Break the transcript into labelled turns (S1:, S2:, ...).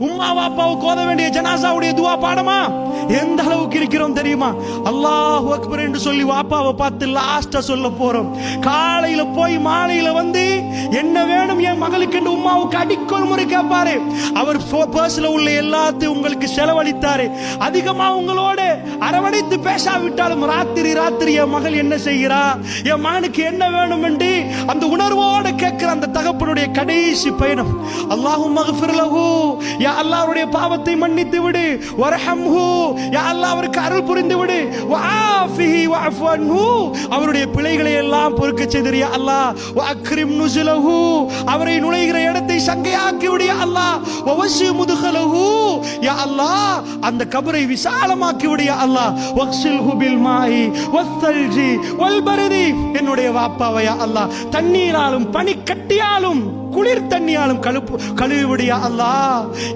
S1: உம்மா வாப்பாவுக்கு ஓத வேண்டிய ஜனாசாவுடைய துவா பாடமா? எந்த அளவுக்கு இருக்கிறோம் தெரியுமா? அல்லாஹ் அக்பர் என்று சொல்லி வாப்பாவை பார்த்து லாஸ்டா சொல்ல போறோம். காலையில போய் மாலையில வந்து என்ன வேணும் என் மகளுக்கு? என்று உம்மாவுக்கு அடிக்கொரு முறை கேட்பாரு. அவர் பர்ஸ்ல உள்ள எல்லாத்தையும் உங்களுக்கு செலவழித்தாரு. அதிகமா உங்களோட அரவணைத்து பேசாவிட்டாலும் ராத்திரி ராத்திரி என் மகள் என்ன செய்கிறா? என் மகனுக்கு என்ன வேணும் என்று அந்த உணர்வோட இருக்கிற அந்த தகப்பனுடைய கடைசி பயணம். அல்லாஹும் மகஃபிர்லஹு யா அல்லாஹ்வுடைய பாவத்தை மன்னித்து விடு. வரஹம்ஹு. யா அல்லாஹ் அவருக்கு அருள் புரிந்து விடு. வஆஃபிஹி வஅஃபு அன்ஹு அவருடைய பிழைகளை எல்லாம் பொறுக்க செய்திரு யா அல்லாஹ். வஅக்ரிம் நுசுலஹு. அவரை நுழைகிற இடத்தை சங்கையாக்கி விடு யா அல்லாஹ். வவசி முதுகலஹு. யா அல்லாஹ் அந்த கபரை விசாலமாக்கி விடு யா அல்லாஹ். வக்ஸில்ஹு பில் மாஇ வஸ்ஸல்ஜி வல் பரதி. என்னுடைய வாப்பாவையா அல்லா அல்லாஹ்? தண்ணீராலும் பனிக்கட்டியாலும் குளிர் தண்ணியாலும் கழுப்பு கழுவி அல்லா அல்லாஹ்? யா